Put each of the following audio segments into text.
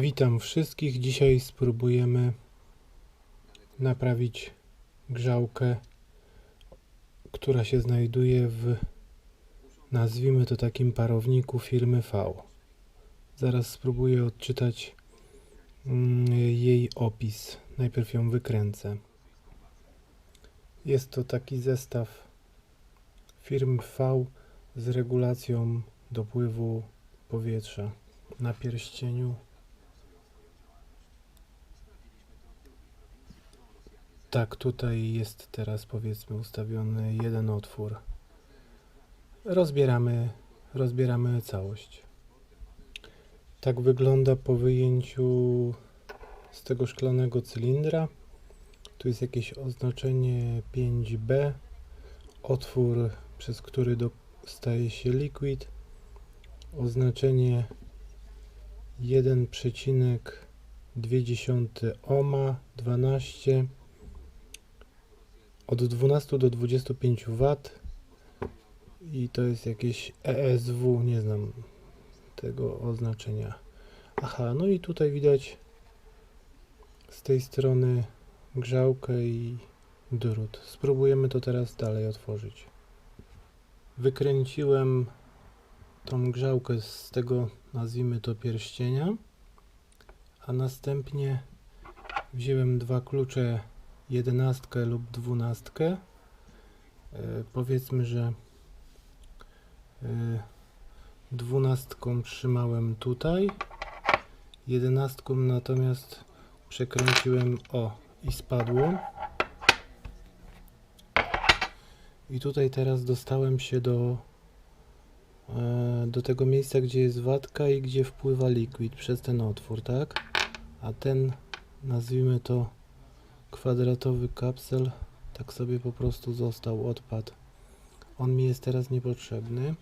Witam wszystkich. Dzisiaj spróbujemy naprawić grzałkę, która się znajduje w nazwijmy to takim parowniku firmy V. Zaraz spróbuję odczytać mm, jej opis. Najpierw ją wykręcę. Jest to taki zestaw firmy V z regulacją dopływu powietrza na pierścieniu. Tak, tutaj jest teraz powiedzmy ustawiony jeden otwór. Rozbieramy, rozbieramy całość. Tak wygląda po wyjęciu z tego szklanego cylindra. Tu jest jakieś oznaczenie 5B, otwór, przez który dostaje się liquid, oznaczenie 1,2 ohma 12 od 12 do 25 W i to jest jakieś ESW, nie znam tego oznaczenia. Aha, no i tutaj widać z tej strony grzałkę i drut. Spróbujemy to teraz dalej otworzyć. Wykręciłem tą grzałkę z tego, nazwijmy to pierścienia, a następnie wziąłem dwa klucze, jedenastkę lub dwunastkę. E, powiedzmy, że e, dwunastką trzymałem tutaj, jedenastką natomiast przekręciłem o i spadło. I tutaj teraz dostałem się do e, do tego miejsca, gdzie jest watka i gdzie wpływa liquid przez ten otwór, tak? A ten, nazwijmy to kwadratowy kapsel, tak sobie po prostu został, odpadł. On mi jest teraz niepotrzebny.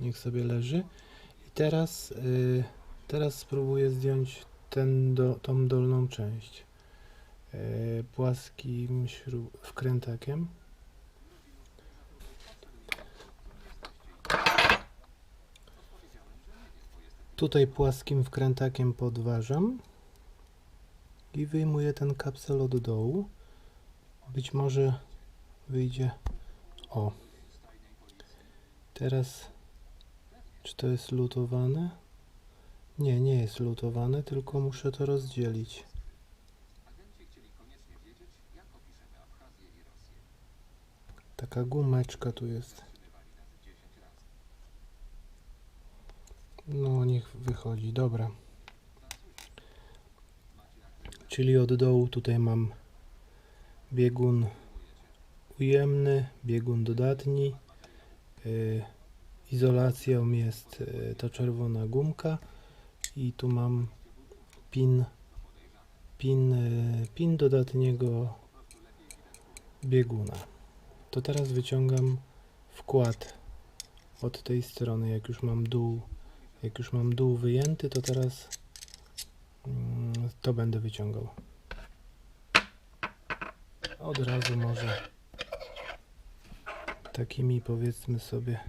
Niech sobie leży. I teraz, y, teraz spróbuję zdjąć ten do, tą dolną część y, płaskim wkrętakiem. Tutaj płaskim wkrętakiem podważam i wyjmuję ten kapsel od dołu. Być może wyjdzie. O. Teraz czy to jest lutowane? Nie, nie jest lutowane, tylko muszę to rozdzielić. Taka gumeczka tu jest. No, niech wychodzi. Dobra. Czyli od dołu tutaj mam biegun ujemny, biegun dodatni. Yy, izolacją jest yy, ta czerwona gumka i tu mam pin, pin, yy, pin dodatniego bieguna. To teraz wyciągam wkład od tej strony, jak już mam dół jak już mam dół wyjęty, to teraz mm, to będę wyciągał. Od razu może takimi powiedzmy sobie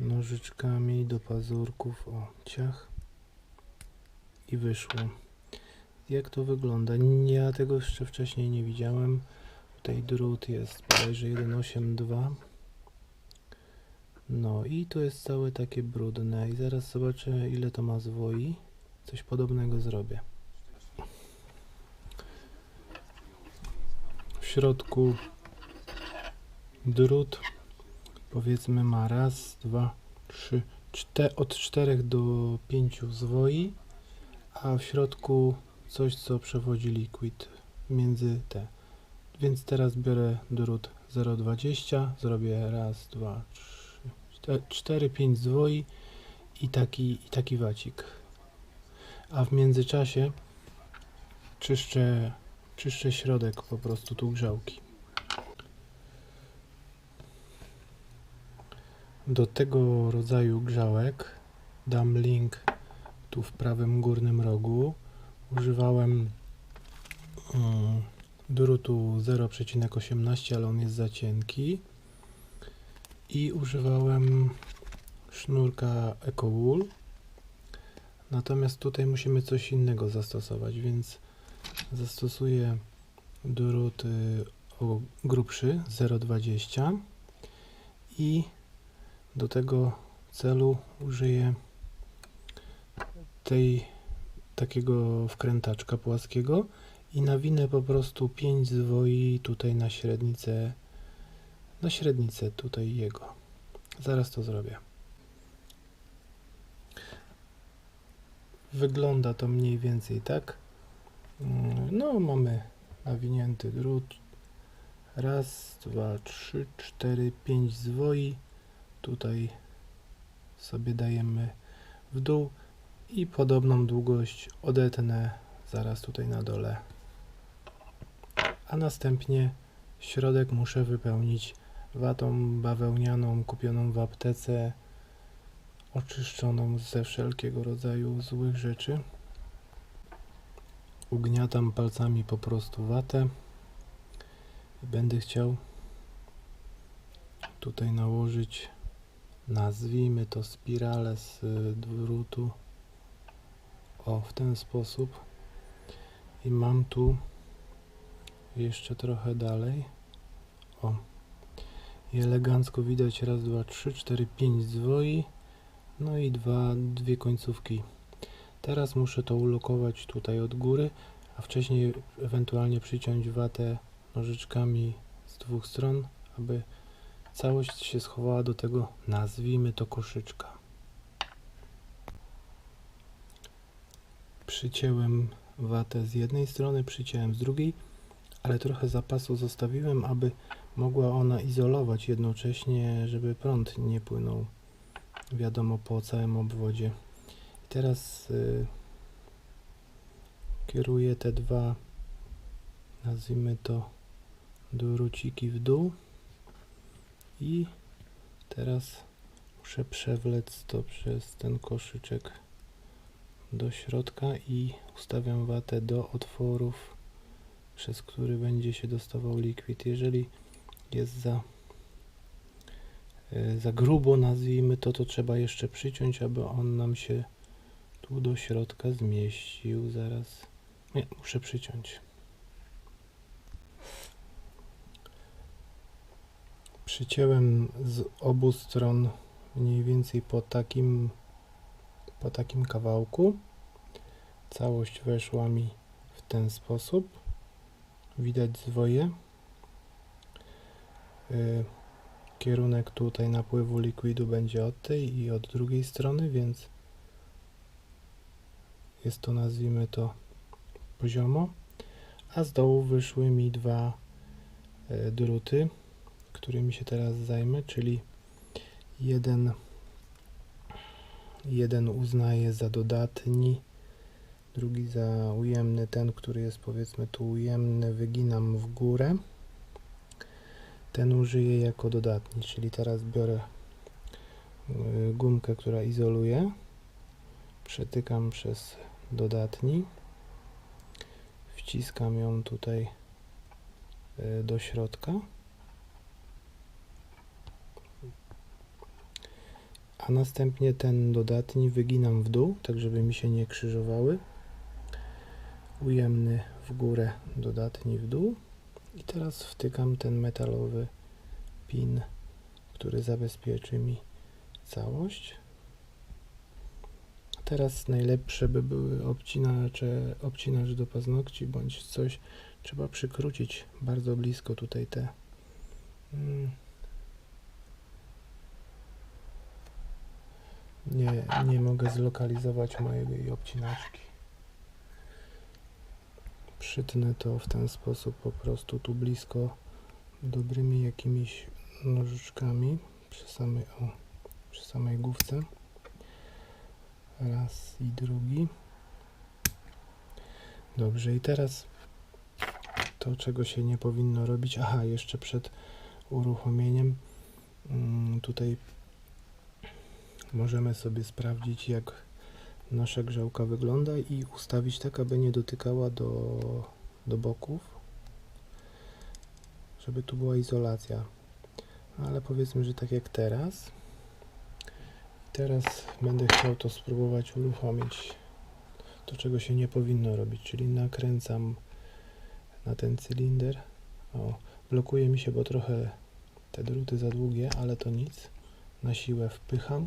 nożyczkami do pazurków, o ciach i wyszło. Jak to wygląda? Ja tego jeszcze wcześniej nie widziałem. Tutaj drut jest bodajże 182. No i to jest całe takie brudne i zaraz zobaczę ile to ma zwoi. Coś podobnego zrobię. W środku drut powiedzmy ma raz, dwa, trzy, czte, od 4 do 5 zwoi, a w środku coś co przewodzi liquid między te. Więc teraz biorę drut 0,20, zrobię raz, dwa, trzy 4-5 zwoi i taki, i taki wacik. A w międzyczasie czyszczę, czyszczę środek po prostu tu grzałki. Do tego rodzaju grzałek dam link tu w prawym górnym rogu. Używałem um, drutu 0,18, ale on jest za cienki i używałem sznurka EcoWool Natomiast tutaj musimy coś innego zastosować, więc zastosuję drut y, grubszy 0,20 i do tego celu użyję tej takiego wkrętaczka płaskiego i nawinę po prostu 5 zwoi tutaj na średnicę na średnicę tutaj jego. Zaraz to zrobię. Wygląda to mniej więcej tak. Mm, No, mamy nawinięty drut. Raz, dwa, trzy, cztery, pięć zwoi. Tutaj sobie dajemy w dół i podobną długość odetnę zaraz tutaj na dole. A następnie środek muszę wypełnić watą bawełnianą kupioną w aptece, oczyszczoną ze wszelkiego rodzaju złych rzeczy. Ugniatam palcami po prostu watę będę chciał tutaj nałożyć, nazwijmy to spiralę z drutu. O, w ten sposób. I mam tu jeszcze trochę dalej. O. I elegancko widać raz, dwa, trzy, cztery, pięć zwoi. No i dwa, dwie końcówki. Teraz muszę to ulokować tutaj od góry, a wcześniej ewentualnie przyciąć watę nożyczkami z dwóch stron, aby całość się schowała do tego, nazwijmy to koszyczka. Przycięłem watę z jednej strony, przyciąłem z drugiej, ale trochę zapasu zostawiłem, aby mogła ona izolować jednocześnie, żeby prąd nie płynął wiadomo po całym obwodzie. I teraz y, kieruję te dwa, nazwijmy to druciki w dół i teraz muszę przewlec to przez ten koszyczek do środka i ustawiam watę do otworów, przez który będzie się dostawał likwid. Jeżeli jest za za grubo nazwijmy to, to trzeba jeszcze przyciąć, aby on nam się tu do środka zmieścił. Zaraz. Nie, muszę przyciąć. Przycięłem z obu stron mniej więcej po takim po takim kawałku. Całość weszła mi w ten sposób. Widać zwoje. Y, kierunek tutaj napływu likwidu będzie od tej i od drugiej strony, więc jest to nazwijmy to poziomo. A z dołu wyszły mi dwa y, druty, którymi się teraz zajmę, czyli jeden jeden uznaję za dodatni, drugi za ujemny, ten, który jest powiedzmy tu ujemny, wyginam w górę ten użyję jako dodatni, czyli teraz biorę y, gumkę, która izoluje, przetykam przez dodatni, wciskam ją tutaj y, do środka, a następnie ten dodatni wyginam w dół, tak żeby mi się nie krzyżowały, ujemny w górę, dodatni w dół. I teraz wtykam ten metalowy pin, który zabezpieczy mi całość. Teraz najlepsze by były obcinacze, obcinacz do paznokci bądź coś. Trzeba przykrócić bardzo blisko tutaj te mm, nie, nie mogę zlokalizować mojej obcinaczki przytnę to w ten sposób po prostu tu blisko dobrymi jakimiś nożyczkami przy samej, o, przy samej główce. Raz i drugi. Dobrze i teraz to czego się nie powinno robić. Aha jeszcze przed uruchomieniem mm, tutaj możemy sobie sprawdzić jak nasza grzałka wygląda i ustawić tak, aby nie dotykała do, do boków, żeby tu była izolacja. Ale powiedzmy, że tak jak teraz. Teraz będę chciał to spróbować uruchomić. To czego się nie powinno robić, czyli nakręcam na ten cylinder. O, blokuje mi się, bo trochę te druty za długie, ale to nic. Na siłę wpycham,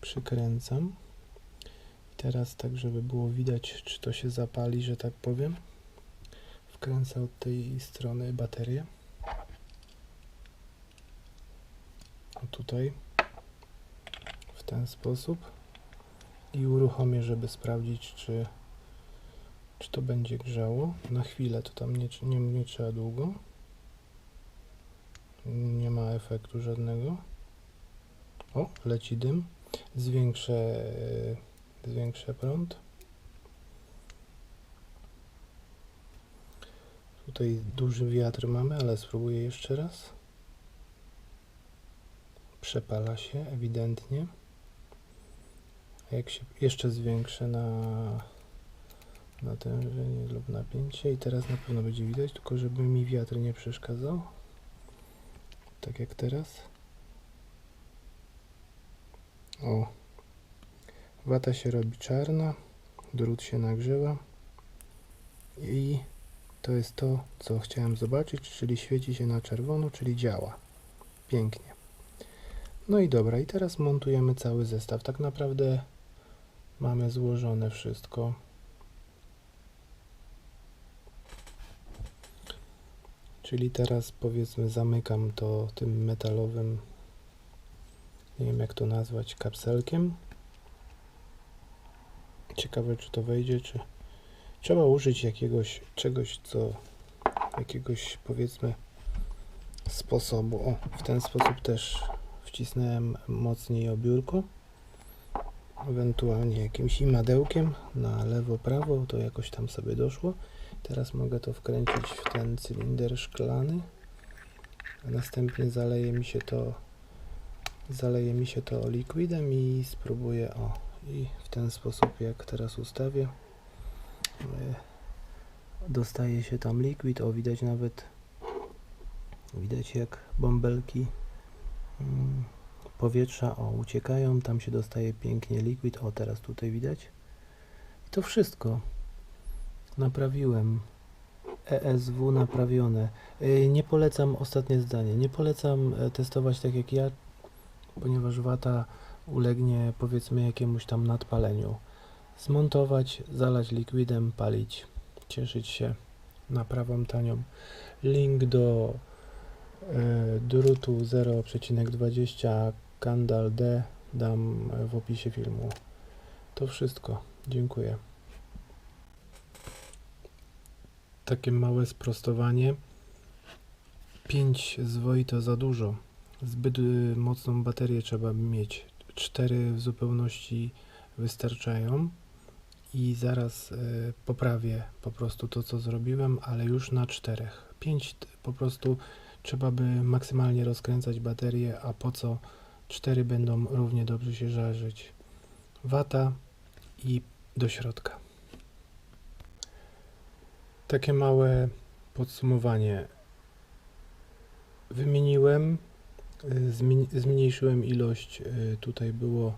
przykręcam. Teraz tak, żeby było widać, czy to się zapali, że tak powiem. Wkręcę od tej strony baterię. Tutaj. W ten sposób. I uruchomię, żeby sprawdzić, czy, czy to będzie grzało. Na chwilę, to tam nie, nie, nie trzeba długo. Nie ma efektu żadnego. O, leci dym. Zwiększę, e, zwiększę prąd. Tutaj duży wiatr mamy, ale spróbuję jeszcze raz. Przepala się ewidentnie. A jak się jeszcze zwiększę na natężenie lub napięcie i teraz na pewno będzie widać, tylko żeby mi wiatr nie przeszkadzał. Tak jak teraz. O. Wata się robi czarna, drut się nagrzewa i to jest to, co chciałem zobaczyć, czyli świeci się na czerwono, czyli działa. Pięknie. No i dobra, i teraz montujemy cały zestaw. Tak naprawdę mamy złożone wszystko. Czyli teraz powiedzmy zamykam to tym metalowym, nie wiem jak to nazwać, kapselkiem. Ciekawe czy to wejdzie, czy trzeba użyć jakiegoś czegoś, co jakiegoś powiedzmy sposobu. O, w ten sposób też wcisnąłem mocniej obiórko. Ewentualnie jakimś imadełkiem na lewo, prawo, to jakoś tam sobie doszło. Teraz mogę to wkręcić w ten cylinder szklany, a następnie zaleje mi się to zaleje mi się to liquidem i spróbuję o i w ten sposób jak teraz ustawię e, dostaje się tam liquid, o widać nawet widać jak bąbelki mm, powietrza o uciekają, tam się dostaje pięknie liquid, o teraz tutaj widać. I to wszystko naprawiłem. ESW naprawione. Y, nie polecam ostatnie zdanie nie polecam e, testować tak jak ja ponieważ wata ulegnie powiedzmy jakiemuś tam nadpaleniu. Zmontować, zalać likwidem, palić cieszyć się naprawą tanią. Link do e, drutu 0,20 Kandal D dam w opisie filmu. To wszystko, dziękuję. Takie małe sprostowanie. 5 zwoi to za dużo. Zbyt y, mocną baterię trzeba mieć 4 w zupełności wystarczają. I zaraz y, poprawię po prostu to co zrobiłem, ale już na 4 5 po prostu trzeba by maksymalnie rozkręcać baterię, a po co? 4 będą równie dobrze się żarzyć. Wata i do środka. Takie małe podsumowanie. Wymieniłem, zmniejszyłem ilość. y, Tutaj było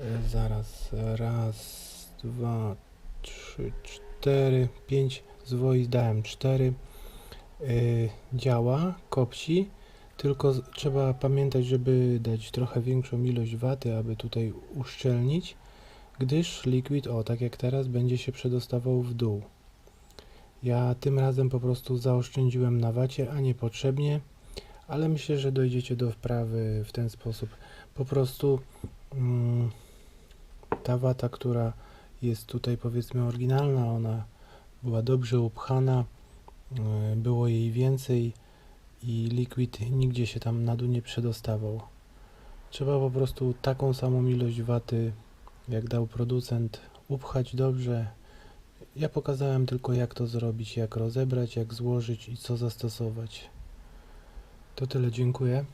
y, zaraz raz, dwa, trzy, cztery, pięć zwoi dałem cztery. Działa, kopci. Tylko trzeba pamiętać, żeby dać trochę większą ilość waty, aby tutaj uszczelnić, gdyż liquid, o tak jak teraz, będzie się przedostawał w dół. Ja tym razem po prostu zaoszczędziłem na wacie, a niepotrzebnie, ale myślę, że dojdziecie do wprawy w ten sposób. Po prostu mm, ta wata, która jest tutaj powiedzmy oryginalna, ona była dobrze upchana, y, było jej więcej i liquid nigdzie się tam na dół nie przedostawał. Trzeba po prostu taką samą ilość waty, jak dał producent, upchać dobrze, ja pokazałem tylko jak to zrobić, jak rozebrać, jak złożyć i co zastosować. To tyle, dziękuję.